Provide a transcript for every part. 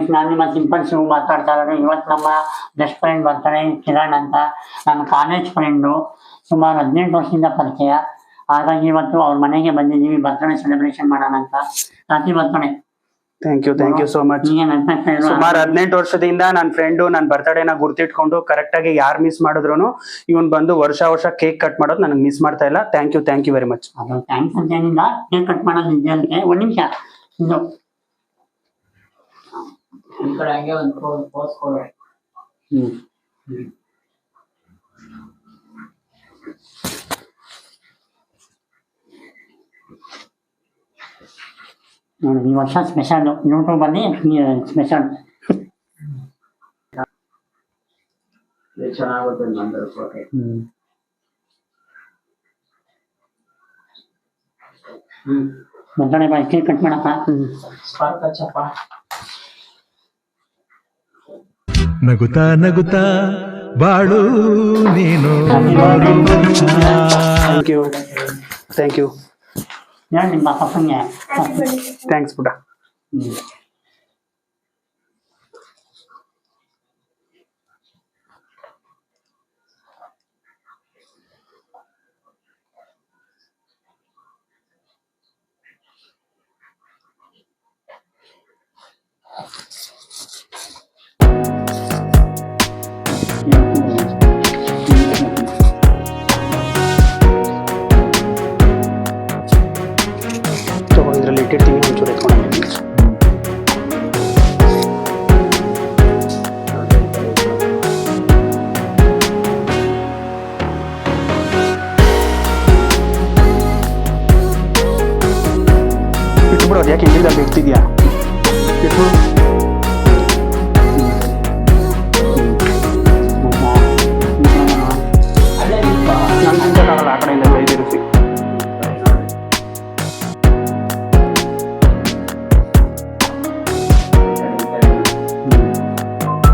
Friends ನಾನು ನಿಮ್ಮ simple Singh ಮಾತಾಡ್ತಾ ಇರೋದು. ಇವತ್ತು ನಮ್ಮ ಬೆಸ್ಟ್ ಫ್ರೆಂಡ್ ಬರ್ತಾರೆ ಕಿರಣ್ ಅಂತ. ನನ್ನ ಕಾಲೇಜ್ ಫ್ರೆಂಡು ಸುಮಾರು ಹದಿನೆಂಟು ವರ್ಷದಿಂದ ಪರಿಚಯ. ಹಾಗಾಗಿ ಇವತ್ತು ಅವ್ರ ಮನೆಗೆ ಬಂದಿದ್ದೀವಿ. ಬರ್ತ್ಡೇ ಸೆಲೆಬ್ರೇಷನ್ ಮಾಡೋಣ ಅಂತ. ಹ್ಯಾಪಿ ಬರ್ತಾನೆ. Thank you thank you so much ಸುಮಾರು ಹದಿನೆಂಟು ವರ್ಷದಿಂದ ನನ್ನ ಫ್ರೆಂಡು ನನ್ನ ಬರ್ತ್ಡೇನ ಗುರ್ತಿಟ್ಕೊಂಡು ಕರೆಕ್ಟ್ ಆಗಿ ಯಾರು ಮಿಸ್ ಮಾಡಿದ್ರು ಇವನ್ ಬಂದು ವರ್ಷ ವರ್ಷ ಕೇಕ್ ಕಟ್ ಮಾಡೋದು ನನಗೆ ಮಿಸ್ ಮಾಡ್ತಾ ಇಲ್ಲ. Thank you thank you very much thanks ಅಂತ ಏನಿಲ್ಲ. ಕೇಕ್ ಕಟ್ ಮಾಡೋದು ಒಂದು ನಿಮಿಷ. ಇದು ಈ ಕಡೆ ಹಂಗೆ ಒಂದು ಪೋಸ್ ಕೊಡು ಹ್ಮ್ ನೋಡಿ ಈ ವರ್ಷ ಸ್ಪೆಷಲ್ ಯೂಟ್ಯೂಬ್ ಅಲ್ಲಿ ಸ್ಪೆಷಲ್ ಇದು ಚೆನ್ನಾಗುತ್ತೆ ನಂದು ಫೋಟೋ ಹ್ಮ್ ಬರ್ತಾನೆ ಬಾಯ್ ಕೇಕ್ ಕಟ್ ಮಾಡಪ್ಪ ಸ್ಪಾರ್ಕ್ ಹಚ್ಚಪ್ಪ ನಗುತ್ತಾ ನಗುತ್ತಾ ಬಾಳು ನೀನು. ಥ್ಯಾಂಕ್ ಯು ಥ್ಯಾಂಕ್ ಯು ಹೇಳಿ ನಿಮ್ಮ ಪಪ್ಪಂಗೆ ಥ್ಯಾಂಕ್ಸ್ ಪುಟ. targeting future economies. Youtube lo haría quien la.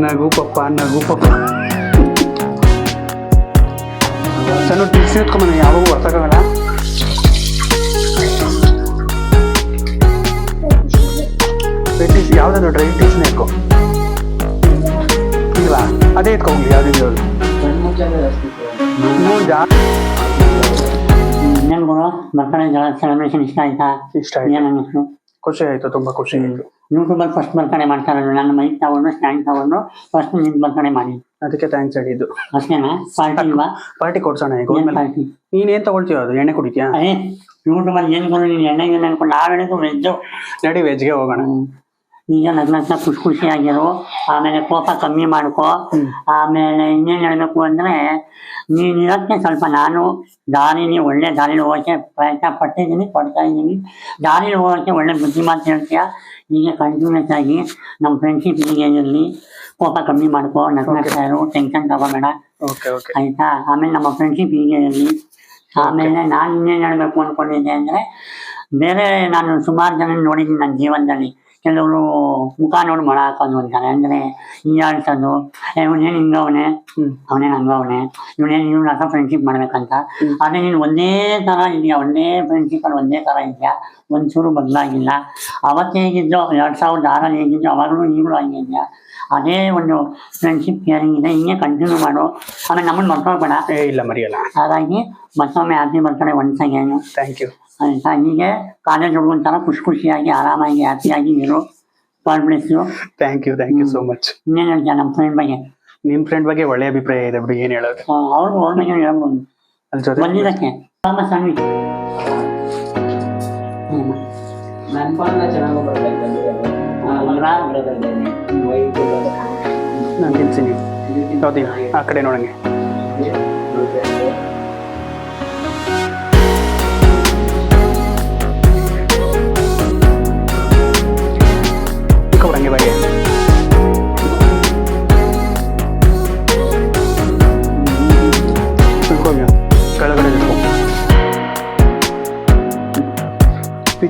ನಗು ಪಪ್ಪ ನಗು ಪಪ್ಪ. ಸಣ್ಣ ಟಿಶ್ಯೂ ಎತ್ಕೊಂಬನ ಯಾವಾಗೂ ಹೊರ್ಸಕ್ಕಾಗಲ್ಲ ಟಿಶ್ ಯಾವ್ದಾದ್ರು ಡ್ರೈ ಟಿಶ್ಯೂನೇ ಎತ್ಕೊ ಇಲ್ವಾ? ಅದೇ ಎತ್ಕೊ ಹೋಗ್ಲಿ ಯಾವ್ದಿದೆ ಅದು ಕಣ್ಮುಚ್ಚಾಲೆ ಜಾಸ್ತಿ ಇನ್ನೂ ಜಾ ಇನ್ನೇನು ಗುರು? ಬರ್ತಾನೆ ಸೆಲೆಬ್ರೇಷನ್ ಇಷ್ಟ ಆಯ್ತಾ? ಇಷ್ಟ ಆಯ್ತು. ಏನ್ ಅನ್ನಿಸ್ತು? ಖುಷಿ ಆಯ್ತು ತುಂಬಾ ಖುಷಿ ಆಯ್ತು. ಯೂಟ್ಯೂಬಲ್ಲಿ ಫಸ್ಟ್ ಬರ್ತಾನೆ ಮಾಡ್ತಾ ಇರೋದು ನನ್ನ ಮೈಕ್ ತಗೊಂಡು ಸ್ಟ್ಯಾಂಡ್ ತಗೊಂಡು ಫಸ್ಟ್ ನಿಂತು ಬರ್ತಾನೆ ಮಾಡಿ. ಅದಕ್ಕೆ ಥ್ಯಾಂಕ್ಸ್ ಹೇಳಿದ್ದು. ಅಷ್ಟೇನಾ? ಪಾರ್ಟಿ ಇಲ್ವಾ? ಪಾರ್ಟಿ ಕೊಡ್ಸೋಣ ಈಗ ಏನ್ ಪಾರ್ಟಿ ನೀನೇನ್ ತಗೊಳ್ತೀಯ ಅದು ಎಣ್ಣೆ ಕುಡಿತೀಯಾ? ಯೂಟ್ಯೂಬ್ ಅಲ್ಲಿ ಏನ್ ಕೊಡು ನೀನ್ ಎಣ್ಣೆ ಏನ್ ಅನ್ಕೊಂಡು ಎಣ್ಣೆ ವೆಜ್ಜು ನಡಿ ವೆಜ್ಗೆ ಹೋಗೋಣ. ಈಗ ಹತ್ರ ಖುಷಿ ಖುಷಿಯಾಗಿರು. ಆಮೇಲೆ ಕೋಪ ಕಮ್ಮಿ ಮಾಡ್ಕೋ. ಆಮೇಲೆ ಇನ್ನೇನ್ ಹೇಳ್ಬೇಕು ಅಂದ್ರೆ ನೀನ್ ಇರೋಕ್ಕೆ ಸ್ವಲ್ಪ ನಾನು ದಾರಿಲಿ ಒಳ್ಳೆ ದಾರಿಲಿ ಹೋಗಕ್ಕೆ ಪ್ರಯತ್ನ ಪಟ್ಟಿದ್ದೀನಿ ಕೊಡ್ತಾ ಇದ್ದೀನಿ. ದಾರಿಲಿ ಹೋಗಕ್ಕೆ ಒಳ್ಳೆ ಬುದ್ಧಿ ಮಾತು ಹೇಳ್ತೀಯ? ಹೀಗೆ ಕಂಟಿನ್ಯೂಸ್ ಆಗಿ ನಮ್ಮ ಫ್ರೆಂಡ್ಶಿಪ್ ಹೀಗೆ ಇರಲಿ. ಕೋಪ ಕಮ್ಮಿ ಮಾಡ್ಕೋ ನಗ್ನಗ್ತಾ ಇರು ಟೆನ್ಷನ್ ತಗೋಬೇಡ. ಆಯ್ತಾ? ಆಮೇಲೆ ನಮ್ಮ ಫ್ರೆಂಡ್ಶಿಪ್ ಹೀಗೆ ಇರಲಿ. ಆಮೇಲೆ ನಾನು ಇನ್ನೇನ್ ಹೇಳ್ಬೇಕು ಅನ್ಕೊಂಡಿದ್ದೆ ಅಂದ್ರೆ ಬೇರೆ ನಾನು ಸುಮಾರು ಜನ ನೋಡಿದ್ದೀನಿ ನನ್ನ ಜೀವನದಲ್ಲಿ. ಕೆಲವರು ಮುಖ ನೋಡಿ ಮೊಳ ಹಾಕೋದು ಅಂತಾರೆ ಅಂದರೆ ಹೀಯಾಳ್ಸೋದು ಇವನೇನು ಹಿಂಗವನೆ ಹ್ಮ್. ಅವನೇನು ಹಂಗವನೆ ಇವನೇನು ಇವ್ನ ಹತ್ರ ಫ್ರೆಂಡ್ಶಿಪ್ ಮಾಡ್ಬೇಕಂತ. ಅದೇ ನೀನು ಒಂದೇ ತರ ಇದೆಯಾ? ಒಂದೇ ಫ್ರೆಂಡ್ಶಿಪ್ಪಲ್ಲಿ ಒಂದೇ ತರ ಇದೆಯಾ? ಒಂಚೂರು ಬದಲಾಗಿಲ್ಲ ಅವತ್ತು ಹೇಗಿದ್ದೋ ಎರಡು ಸಾವಿರದ ಆರಲ್ಲಿ ಹೇಗಿದ್ದೋ ಅವಾಗಲೂ ಈಗಲೂ ಹಂಗೆ ಇದೆಯಾ ಅದೇ ಒಂದು ಫ್ರೆಂಡ್ಶಿಪ್ ಕೇರಿಂಗ್ ಇದೆ ಹಿಂಗೆ ಕಂಟಿನ್ಯೂ ಮಾಡು. ಆಮೇಲೆ ನಮ್ಮನ್ನು ಮರ್ತೋಗ್ಬೇಡ ಏ ಇಲ್ಲ ಮರಿಯಲ್ಲ. ಹಾಗಾಗಿ ಮತ್ತೊಮ್ಮೆ ಹ್ಯಾಪಿ ಬರ್ತಾರೆ ಒನ್ಸ್ ಅಗೇನು ಥ್ಯಾಂಕ್ ಯು ಆಯ್ತಾ? ಹೀಗೆ ಕಾಲೇಜ್ ಹುಡುಗನ ಥರ ಖುಷಿ ಖುಷಿಯಾಗಿ ಆರಾಮಾಗಿ ಹ್ಯಾಪಿಯಾಗಿ ಇರು. God bless you thank you thank you so much ಇನ್ನೇನು ಹೇಳ್ತೀಯ ನಮ್ಮ ಫ್ರೆಂಡ್ ಬಗ್ಗೆ? ನಿಮ್ಮ ಫ್ರೆಂಡ್ ಬಗ್ಗೆ ಒಳ್ಳೆ ಅಭಿಪ್ರಾಯ ಇದೆ ಬಿಡಿ ಏನು ಹೇಳೋದು? ಅವ್ರಿಗೆ ಅವ್ರ ಬಗ್ಗೆ ಹೇಳ್ಬೋದು. ಅದ್ರ ಜೊತೆ? ಬಂದಿದ್ದಕ್ಕೆ? ಸಣ್ಣ ನನ್ನ ಫೋನ್ ಚೆನ್ನಾಗಿ ಬರ್ತೈತೆ ವೈಟ್ ನಾನು ತಿನ್ಸಿನಿ ಯಾವ್ದು ಆ ಕಡೆ ನೋಡಂಗೆ.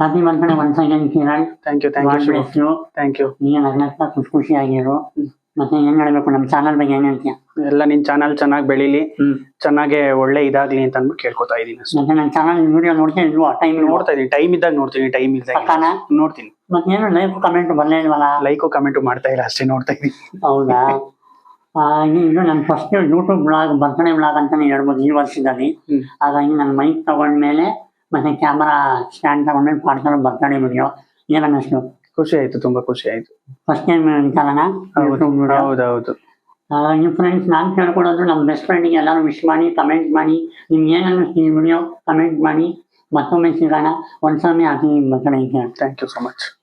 Happy birthday once again Kiran thank you thank you Shivu. Thank you ನೀನು ನಗ್ನಗ್ತಾ ಖುಷಿ ಖುಷಿಯಾಗಿರು ಮತ್ತೆ ಏನ್ ಹೇಳ್ಬೇಕು ನಮ್ಮ ಚಾನಲ್ ಬಗ್ಗೆ ಏನ್ ಹೇಳ್ತೀಯ? ಎಲ್ಲ ನಿನ್ ಚಾನಲ್ ಚೆನ್ನಾಗಿ ಬೆಳೀಲಿ. ಚೆನ್ನಾಗೆ ಒಳ್ಳೆ ಇದಾಗ್ಲಿ ಅಂತ ಅಂದ್ಬಿಟ್ಟು ಕೇಳ್ಕೊತಾ ಇದೀನಿ ಅಷ್ಟೇ. ಮತ್ತೆ ನನ್ನ ಚಾನಲ್ ವಿಡಿಯೋ ನೋಡ್ತಾ ಇಲ್ವಾ? ಟೈಮ್ ನೋಡ್ತಾ ಇದೀನಿ ಟೈಮ್ ಇದ್ದಾಗ ನೋಡ್ತೀನಿ. ಟೈಮ್ ಇಲ್ದಾಗ ಪಕ್ಕಾನ? ನೋಡ್ತೀನಿ. ಮತ್ತೆ ಏನು ಲೈಕ್ ಕಮೆಂಟ್ ಬರ್ಲೇ ಇಲ್ವಲ್ಲ? ಲೈಕು ಕಮೆಂಟ್ ಮಾಡ್ತಾ ಇಲ್ಲ ಅಷ್ಟೇ ನೋಡ್ತಾ ಇದೀನಿ ಹೌದಾ? ಆ, ಇದು ನನ್ನ first YouTube blog birthday blog ಅಂತಾನೆ ಹೇಳ್ಬೋದು ಈ ವರ್ಷದಲ್ಲಿ. ಹಾಗಾಗಿ ನಾನು ಮೈಕ್ ತಗೊಂಡ್ಮೇಲೆ ಮತ್ತೆ ಕ್ಯಾಮರಾ ಸ್ಟ್ಯಾಂಡ್ ತಗೊಂಡು ಪಾರ್ಸಲ್ ಬರ್ತಾನೆ ವಿಡಿಯೋ ಅನ್ನಿಸ್ತು ಖುಷಿ ಆಯ್ತು ತುಂಬಾ ಖುಷಿ ಆಯ್ತು. ಫಸ್ಟ್ ಟೈಮ್ ಹೌದೌದು. ನಿಮ್ಮ ಫ್ರೆಂಡ್ಸ್ ನಾನು ಕೇಳ್ಕೊಡೋದು ನಮ್ಮ ಬೆಸ್ಟ್ ಫ್ರೆಂಡಿಗೆ ಎಲ್ಲರೂ ವಿಶ್ ಮಾಡಿ ಕಮೆಂಟ್ ಮಾಡಿ. ನಿಮ್ಗೆ ಏನು ಅನ್ನಿಸ್ತು ಈ ವಿಡಿಯೋ ಕಮೆಂಟ್ ಮಾಡಿ. ಮತ್ತೊಮ್ಮೆ ಸಿಗೋಣ. ಒಂದ್ಸಲ ಆಗಿ birthday thank you so much